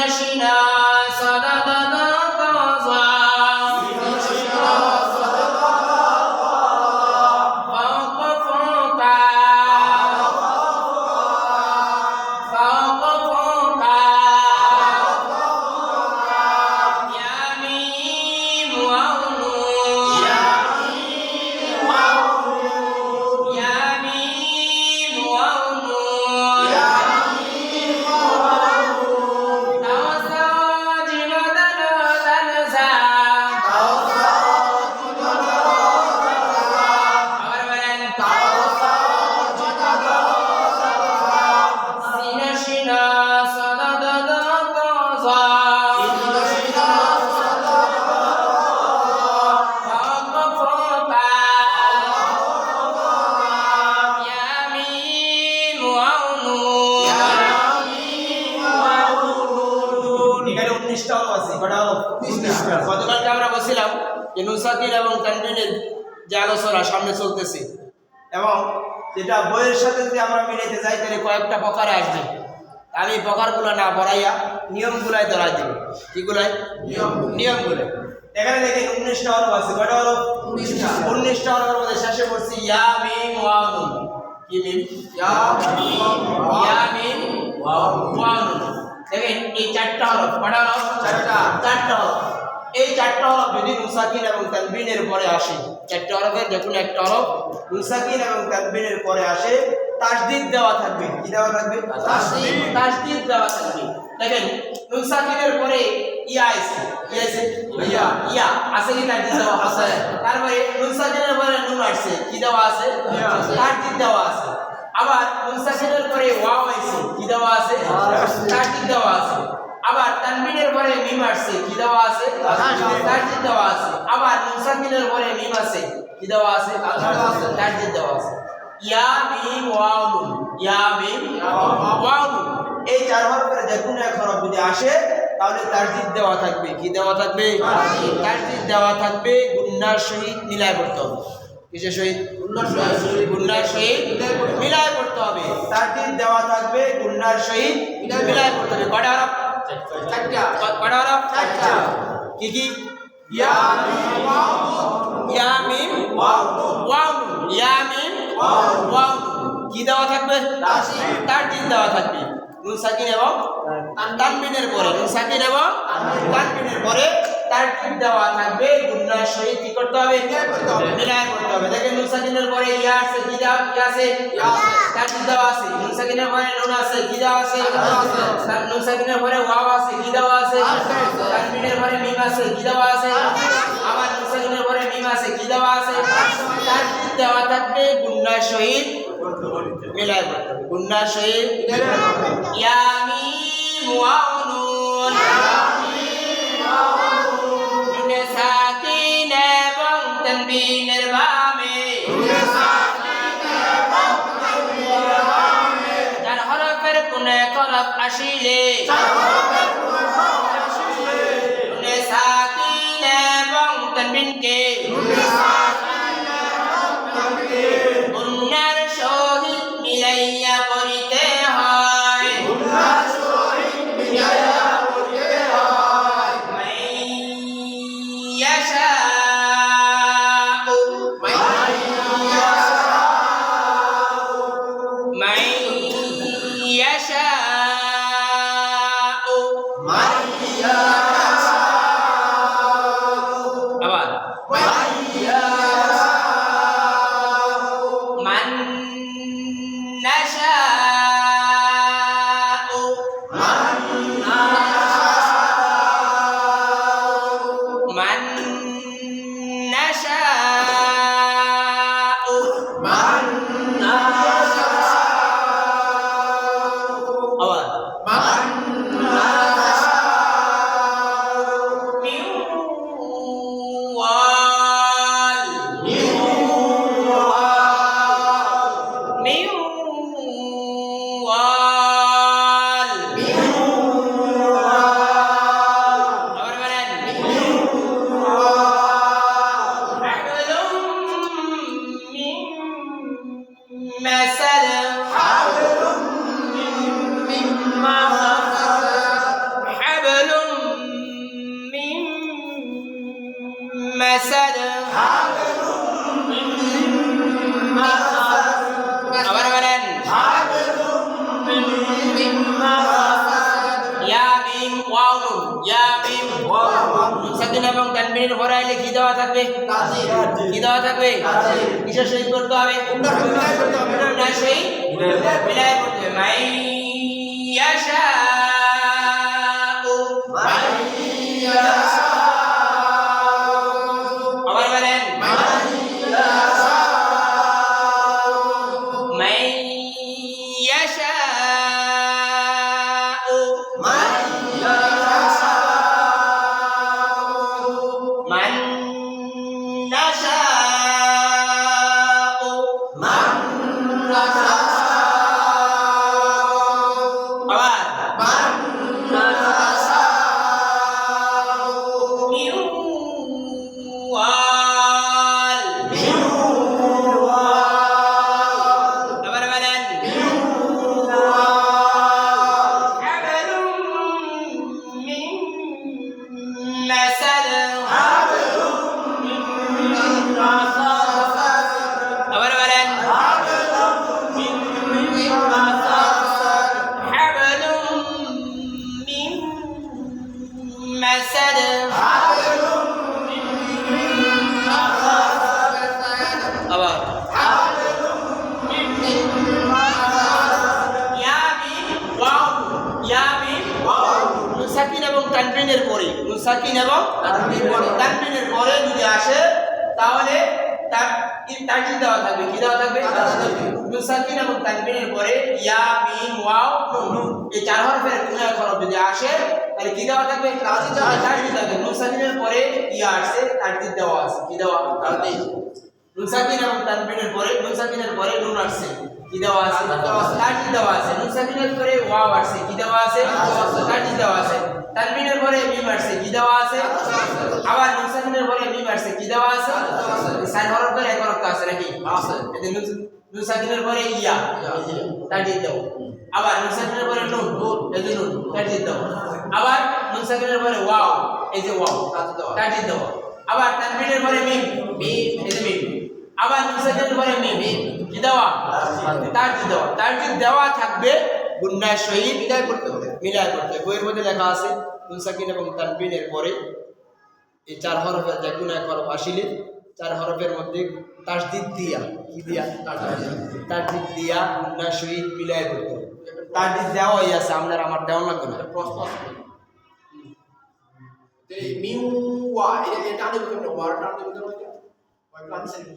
imaginar. যে নুসাকির এবং তানবিনের যে আলোচনা সামনে চলতেছে এবং যেটা বইয়ের সাথে যদি আমরা মিলাইতে যাই তাহলে কয়েকটা প্রকারে আসবে। আমি প্রকারগুলো না পড়াইয়া নিয়মগুলাই ধরাই দিব। কিগুলাই? নিয়ম নিয়মগুলো এখানে দেখেন উনিশটা হরফ আছে। কয়টা হরফ উনিশটা। উনিশটা হরফের মধ্যে শেষে পড়ছি ইয়া মিম ওয়া নুন কি মিম ইয়া এই হরফ কয়টা হরফ চারটা। চারটা হরফ এই চারটা হরফ যদি মুসাকিন এবং তানবিনের পরে আসে। চারটা হরফের দেখুন একটা হরফ মুসাকিন এবং তানবিনের পরে আসে। তাসদিদ দেওয়া থাকবে। কি দেওয়া থাকবে? তাসদিদ। তাসদিদ দেওয়া থাকবে। দেখেন নুন সাকিনের পরে ইয়া আছে ইয়া আছে ইয়া। ইয়া। আছে কি তাসদিদ দেওয়া? আছে। তারপরে নুন সাকিনের পরে নুন আসছে। কি দেওয়া আছে? তাসদিদ দেওয়া আছে। আবার নুন সাকিনের পরে ওয়াও আছে কি দেওয়া আছে? আছে। তাসদিদ দেওয়া আছে। আবার তানবিনের পরে মিম আসছে কি দেওয়া আছে। তাসদিদ দেওয়া আছে আবার নুন সাকিনের পরে মিম আছে কি দেওয়া আছে। তাসদিদ দেওয়া আছে ইয়া মিম নুন ইয়া মিম। নুন এই চার হরফের যে কোনো এক হরফ যদি আসে তাহলে তাসদিদ দেওয়া থাকবে কি দেওয়া থাকবে। তাসদিদ দেওয়া থাকবে গুন্নার সহিত মিলায় করতে হবে কিসের সহিত গুন্নার সহিত। মিলায় করতে হবে। তাসদিদ দেওয়া থাকবে গুন্নার সহিত মিলায় করতে হবে কয়টা হরফ কয়টা হরফ। কি কি ইয়া মিম ওয়াও ইয়া মিম ওয়াও নুন। ওয়াও নুন ইয়া মিম ওয়াও নুন। ওয়াও নুন। কি দেওয়া থাকবে তাসদিদ। তাসদিদ দেওয়া থাকবে নুন সাকিন এবং তানবিনের পরে নুন সাকিন এবং তানবিনের পরে তাসদিদ দেওয়া থাকবে গুন্নার সহিত কি করতে হবে? মিলায় করতে হবে। দেখেন নুন সাকিনের পরে ইয়া আছে কি দেওয়া কি আছে? আছে। তাসদিদ দেওয়া আছে। নুন সাকিনের পরে নুন আছে কি দেওয়া আছে। তার নুন সাকিনের পরে ওয়াও আছে কি দেওয়া আছে। তানবিনের পরে মিম আছে কি দেওয়া আছে। আবার নুন সাকিনের পরে মিম আছে কি দেওয়া আছে। তাসদিদ দেওয়া থাকবে গুন্নার সহিত মিলায় করতে হবে। গুন্নার সহিত ইয়া মিম ওয়াও নুন তানবিনের বামে চার হরফের কোনে এবং তানবিনকে। তানবিনের পরে আইলে কি দেওয়া থাকবে? কি দেওয়া থাকবে? কিসের সহিত করতে হবে? মাই সহিত Mas সাকিন এবং তানবিনের পরে যদি আসে, তাহলে দেওয়া থাকবে? কি দেওয়া থাকবে? এবং তানবিনের পরে ইয়া, মিম, ওয়াও, নুন। এই চার হরফের কোনো এক হরফ যদি আসে, তাহলে কি দেওয়া থাকবে? থাকবে পরে ইয়া দেওয়া আছে। কি দেওয়া? সাকিন এবং তানবিনের পরে নুন সাকিনের পরে নুন আসছে। কি দেওয়া আছে? দেওয়া আছে। নুন সাকিনের পরে ওয়াও আসছে। কি দেওয়া আছে? দেওয়া আছে। তানবিনের আসছে কি দেওয়া আছে? আবার নুন সাকিনের পরে মিম আসছে কি দেওয়া আছে? সাইন হরফ করে এক হরফ আছে নাকি? আছে। এই নুন- সাকিনের পরে ইয়া। তাজি দাও। আবার নুন সাকিনের পরে নুন এই যে নুন তাজি দাও। আবার নুন সাকিনের পরে ওয়াও এই যে ওয়াও তাজি দাও। আবার তানবিনের পরে মিম মিম এই যে মিম। আবার নুন সাকিনের পরে মিম মিম কি দেওয়া? তাজি দেওয়া তাজি দেওয়া থাকবে গুন্নার সহিত মিলাই করতে হবে। মিলাই করতে হবে। বইয়ের মধ্যে লেখা আছে নুন সাকিন এবং তানবিনের পরে এই চার হরফের যে এক হরফ আসিলে চার হরফের মধ্যে তাসদিদ দিয়া, কি দিয়া? তাসদিদ দিয়া গুন্না সহিত মিলাই করতে তাসদিদ দেওয়াই আছে, আপনার আমার দেওয়া লাগবে না। প্রশ্ন মিউ ওয়া, এটা টানে বলতে ওয়ার ওই প্লান সেন্স